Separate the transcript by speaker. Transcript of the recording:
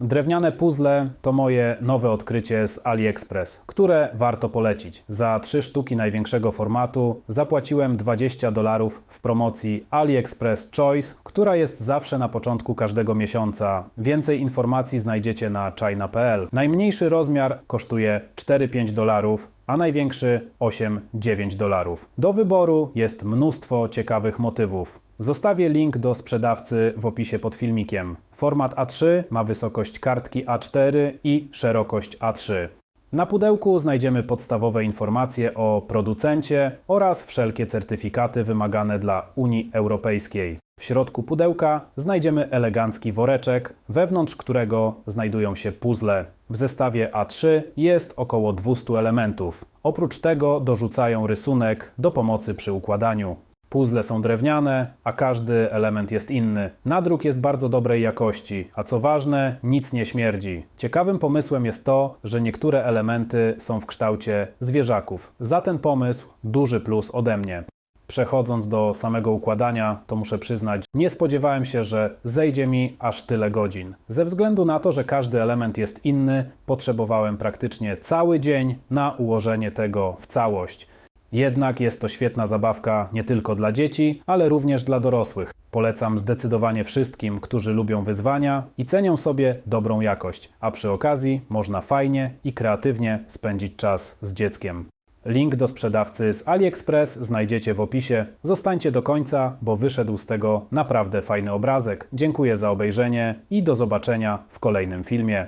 Speaker 1: Drewniane puzzle to moje nowe odkrycie z AliExpress, które warto polecić. Za trzy sztuki największego formatu zapłaciłem 20 dolarów w promocji AliExpress Choice, która jest zawsze na początku każdego miesiąca. Więcej informacji znajdziecie na china.pl. Najmniejszy rozmiar kosztuje 4-5 dolarów, a największy 8-9 dolarów. Do wyboru jest mnóstwo ciekawych motywów. Zostawię link do sprzedawcy w opisie pod filmikiem. Format A3 ma wysokość kartki A4 i szerokość A3. Na pudełku znajdziemy podstawowe informacje o producencie oraz wszelkie certyfikaty wymagane dla Unii Europejskiej. W środku pudełka znajdziemy elegancki woreczek, wewnątrz którego znajdują się puzzle. W zestawie A3 jest około 200 elementów. Oprócz tego dorzucają rysunek do pomocy przy układaniu. Puzzle są drewniane, a każdy element jest inny. Nadruk jest bardzo dobrej jakości, a co ważne, nic nie śmierdzi. Ciekawym pomysłem jest to, że niektóre elementy są w kształcie zwierzaków. Za ten pomysł duży plus ode mnie. Przechodząc do samego układania, to muszę przyznać, nie spodziewałem się, że zejdzie mi aż tyle godzin. Ze względu na to, że każdy element jest inny, potrzebowałem praktycznie cały dzień na ułożenie tego w całość. Jednak jest to świetna zabawka nie tylko dla dzieci, ale również dla dorosłych. Polecam zdecydowanie wszystkim, którzy lubią wyzwania i cenią sobie dobrą jakość, a przy okazji można fajnie i kreatywnie spędzić czas z dzieckiem. Link do sprzedawcy z AliExpress znajdziecie w opisie. Zostańcie do końca, bo wyszedł z tego naprawdę fajny obrazek. Dziękuję za obejrzenie i do zobaczenia w kolejnym filmie.